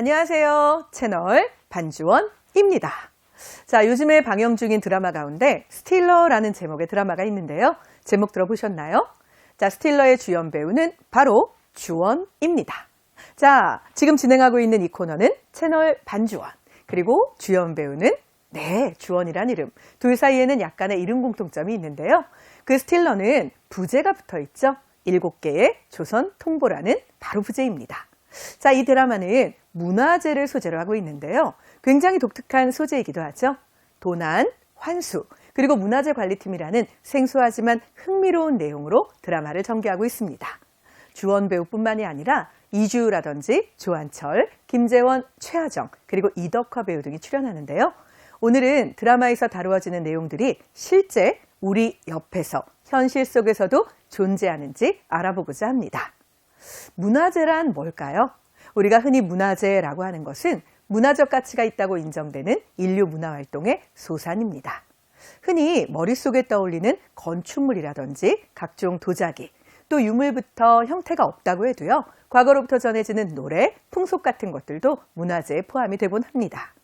안녕하세요. 채널 반주원입니다. 자, 요즘에 방영 중인 드라마 가운데 스틸러라는 제목의 드라마가 있는데요. 제목 들어보셨나요? 자, 스틸러의 주연 배우는 바로 주원입니다. 자, 지금 진행하고 있는 이 코너는 채널 반주원. 그리고 주연 배우는 네, 주원이란 이름. 둘 사이에는 약간의 이름 공통점이 있는데요. 그 스틸러는 부제가 붙어 있죠. 일곱 개의 조선 통보라는 바로 부제입니다. 자, 이 드라마는 문화재를 소재로 하고 있는데요. 굉장히 독특한 소재이기도 하죠. 도난, 환수, 그리고 문화재 관리팀이라는 생소하지만 흥미로운 내용으로 드라마를 전개하고 있습니다. 주원 배우뿐만이 아니라 이주라든지 조한철, 김재원, 최하정, 그리고 이덕화 배우 등이 출연하는데요. 오늘은 드라마에서 다루어지는 내용들이 실제 우리 옆에서 현실 속에서도 존재하는지 알아보고자 합니다. 문화재란 뭘까요? 우리가 흔히 문화재라고 하는 것은 문화적 가치가 있다고 인정되는 인류 문화 활동의 소산입니다. 흔히 머릿속에 떠올리는 건축물이라든지 각종 도자기, 또 유물부터 형태가 없다고 해도요, 과거로부터 전해지는 노래, 풍속 같은 것들도 문화재에 포함이 되곤 합니다.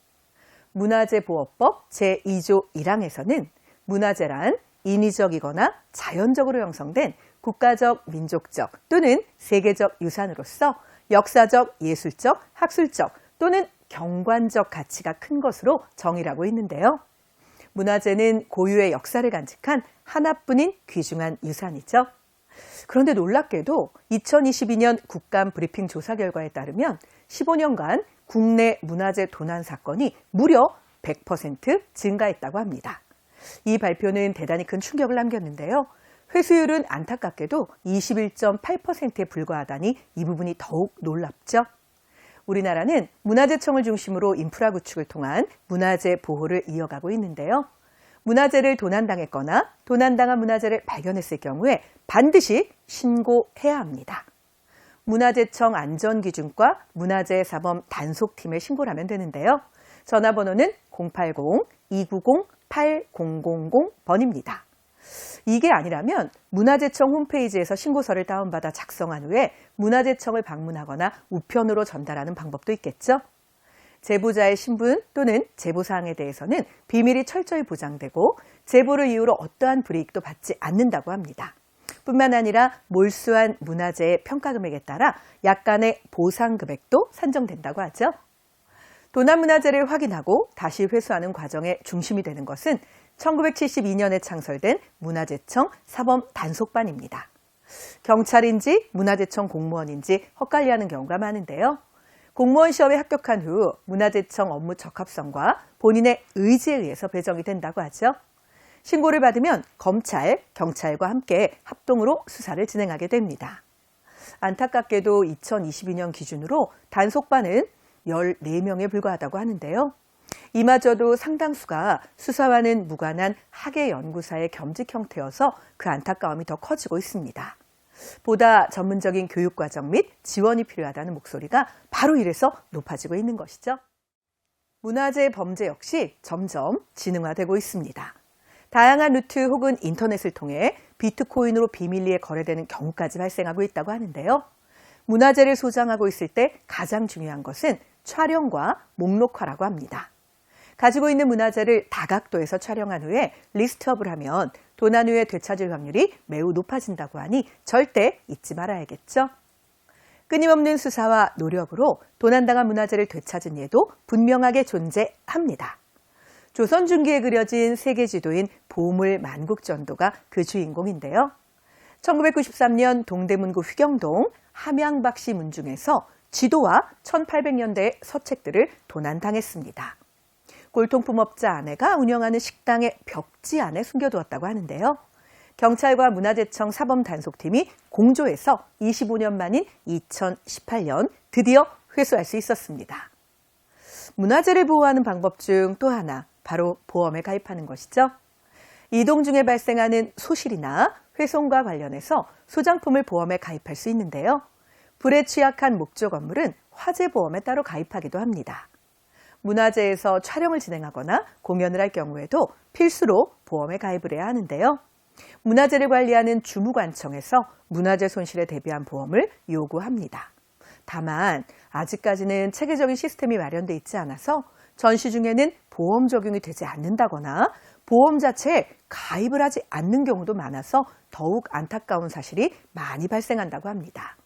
문화재보호법 제2조 1항에서는 문화재란 인위적이거나 자연적으로 형성된 국가적, 민족적 또는 세계적 유산으로서 역사적, 예술적, 학술적 또는 경관적 가치가 큰 것으로 정의하고 있는데요. 문화재는 고유의 역사를 간직한 하나뿐인 귀중한 유산이죠. 그런데 놀랍게도 2022년 국감 브리핑 조사 결과에 따르면 15년간 국내 문화재 도난 사건이 무려 100% 증가했다고 합니다. 이 발표는 대단히 큰 충격을 남겼는데요. 회수율은 안타깝게도 21.8%에 불과하다니 이 부분이 더욱 놀랍죠. 우리나라는 문화재청을 중심으로 인프라 구축을 통한 문화재 보호를 이어가고 있는데요. 문화재를 도난당했거나 도난당한 문화재를 발견했을 경우에 반드시 신고해야 합니다. 문화재청 안전기준과 문화재사범 단속팀에 신고를 하면 되는데요. 전화번호는 080-290-8000번입니다. 이게 아니라면 문화재청 홈페이지에서 신고서를 다운받아 작성한 후에 문화재청을 방문하거나 우편으로 전달하는 방법도 있겠죠. 제보자의 신분 또는 제보사항에 대해서는 비밀이 철저히 보장되고 제보를 이유로 어떠한 불이익도 받지 않는다고 합니다. 뿐만 아니라 몰수한 문화재의 평가 금액에 따라 약간의 보상 금액도 산정된다고 하죠. 도난 문화재를 확인하고 다시 회수하는 과정의 중심이 되는 것은 1972년에 창설된 문화재청 사범 단속반입니다. 경찰인지 문화재청 공무원인지 헛갈려하는 경우가 많은데요. 공무원 시험에 합격한 후 문화재청 업무 적합성과 본인의 의지에 의해서 배정이 된다고 하죠. 신고를 받으면 검찰, 경찰과 함께 합동으로 수사를 진행하게 됩니다. 안타깝게도 2022년 기준으로 단속반은 14명에 불과하다고 하는데요. 이마저도 상당수가 수사와는 무관한 학예 연구사의 겸직 형태여서 그 안타까움이 더 커지고 있습니다. 보다 전문적인 교육 과정 및 지원이 필요하다는 목소리가 바로 이래서 높아지고 있는 것이죠. 문화재 범죄 역시 점점 지능화되고 있습니다. 다양한 루트 혹은 인터넷을 통해 비트코인으로 비밀리에 거래되는 경우까지 발생하고 있다고 하는데요. 문화재를 소장하고 있을 때 가장 중요한 것은 촬영과 목록화라고 합니다. 가지고 있는 문화재를 다각도에서 촬영한 후에 리스트업을 하면 도난 후에 되찾을 확률이 매우 높아진다고 하니 절대 잊지 말아야겠죠. 끊임없는 수사와 노력으로 도난당한 문화재를 되찾은 예도 분명하게 존재합니다. 조선 중기에 그려진 세계 지도인 보물 만국전도가 그 주인공인데요. 1993년 동대문구 휘경동 함양박씨 문중에서 지도와 1800년대 서책들을 도난당했습니다. 골통품업자 아내가 운영하는 식당의 벽지 안에 숨겨두었다고 하는데요. 경찰과 문화재청 사범단속팀이 공조해서 25년 만인 2018년 드디어 회수할 수 있었습니다. 문화재를 보호하는 방법 중 또 하나, 바로 보험에 가입하는 것이죠. 이동 중에 발생하는 소실이나 훼손과 관련해서 소장품을 보험에 가입할 수 있는데요. 불에 취약한 목조 건물은 화재 보험에 따로 가입하기도 합니다. 문화재에서 촬영을 진행하거나 공연을 할 경우에도 필수로 보험에 가입을 해야 하는데요. 문화재를 관리하는 주무관청에서 문화재 손실에 대비한 보험을 요구합니다. 다만 아직까지는 체계적인 시스템이 마련돼 있지 않아서 전시 중에는 보험 적용이 되지 않는다거나 보험 자체에 가입을 하지 않는 경우도 많아서 더욱 안타까운 사실이 많이 발생한다고 합니다.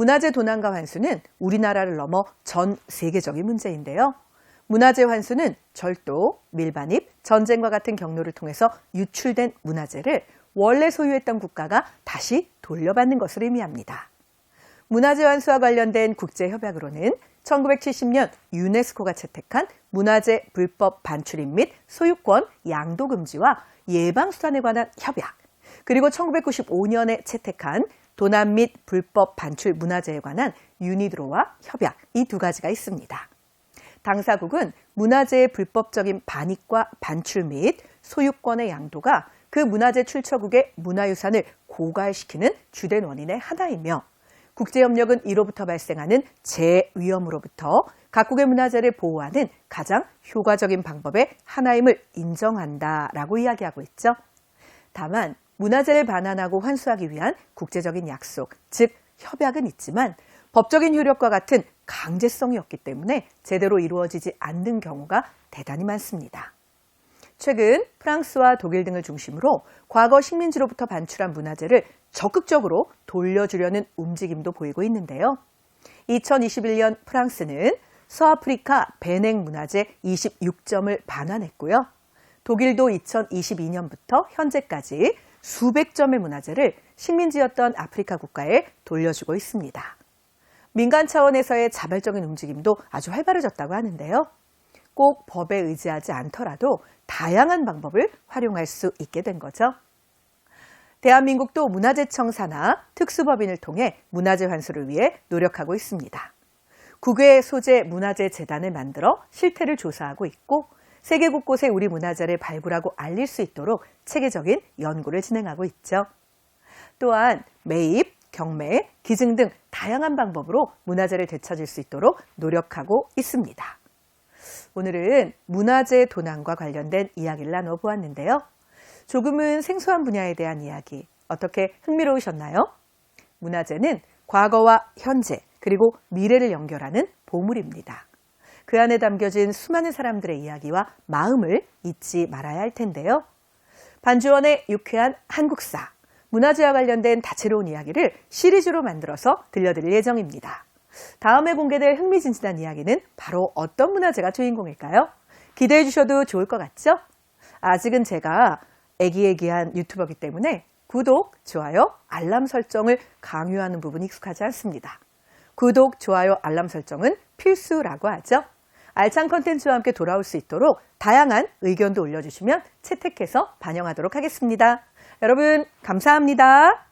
문화재 도난과 환수는 우리나라를 넘어 전 세계적인 문제인데요. 문화재 환수는 절도, 밀반입, 전쟁과 같은 경로를 통해서 유출된 문화재를 원래 소유했던 국가가 다시 돌려받는 것을 의미합니다. 문화재 환수와 관련된 국제협약으로는 1970년 유네스코가 채택한 문화재 불법 반출입 및 소유권 양도 금지와 예방 수단에 관한 협약, 그리고 1995년에 채택한 도난 및 불법 반출 문화재에 관한 유니드로와 협약 이 두 가지가 있습니다. 당사국은 문화재의 불법적인 반입과 반출 및 소유권의 양도가 그 문화재 출처국의 문화유산을 고갈시키는 주된 원인의 하나이며 국제협력은 이로부터 발생하는 재위험으로부터 각국의 문화재를 보호하는 가장 효과적인 방법의 하나임을 인정한다라고 이야기하고 있죠. 다만 문화재를 반환하고 환수하기 위한 국제적인 약속, 즉 협약은 있지만 법적인 효력과 같은 강제성이 없기 때문에 제대로 이루어지지 않는 경우가 대단히 많습니다. 최근 프랑스와 독일 등을 중심으로 과거 식민지로부터 반출한 문화재를 적극적으로 돌려주려는 움직임도 보이고 있는데요. 2021년 프랑스는 서아프리카 베냉 문화재 26점을 반환했고요. 독일도 2022년부터 현재까지 수백 점의 문화재를 식민지였던 아프리카 국가에 돌려주고 있습니다. 민간 차원에서의 자발적인 움직임도 아주 활발해졌다고 하는데요. 꼭 법에 의지하지 않더라도 다양한 방법을 활용할 수 있게 된 거죠. 대한민국도 문화재청 산하 특수법인을 통해 문화재 환수를 위해 노력하고 있습니다. 국외 소재 문화재 재단을 만들어 실태를 조사하고 있고 세계 곳곳에 우리 문화재를 발굴하고 알릴 수 있도록 체계적인 연구를 진행하고 있죠. 또한 매입, 경매, 기증 등 다양한 방법으로 문화재를 되찾을 수 있도록 노력하고 있습니다. 오늘은 문화재 도난과 관련된 이야기를 나눠보았는데요. 조금은 생소한 분야에 대한 이야기, 어떻게 흥미로우셨나요? 문화재는 과거와 현재, 그리고 미래를 연결하는 보물입니다. 그 안에 담겨진 수많은 사람들의 이야기와 마음을 잊지 말아야 할 텐데요. 반주원의 유쾌한 한국사, 문화재와 관련된 다채로운 이야기를 시리즈로 만들어서 들려드릴 예정입니다. 다음에 공개될 흥미진진한 이야기는 바로 어떤 문화재가 주인공일까요? 기대해 주셔도 좋을 것 같죠? 아직은 제가 애기애기한 유튜버기 때문에 구독, 좋아요, 알람 설정을 강요하는 부분이 익숙하지 않습니다. 구독, 좋아요, 알람 설정은 필수라고 하죠. 알찬 컨텐츠와 함께 돌아올 수 있도록 다양한 의견도 올려주시면 채택해서 반영하도록 하겠습니다. 여러분, 감사합니다.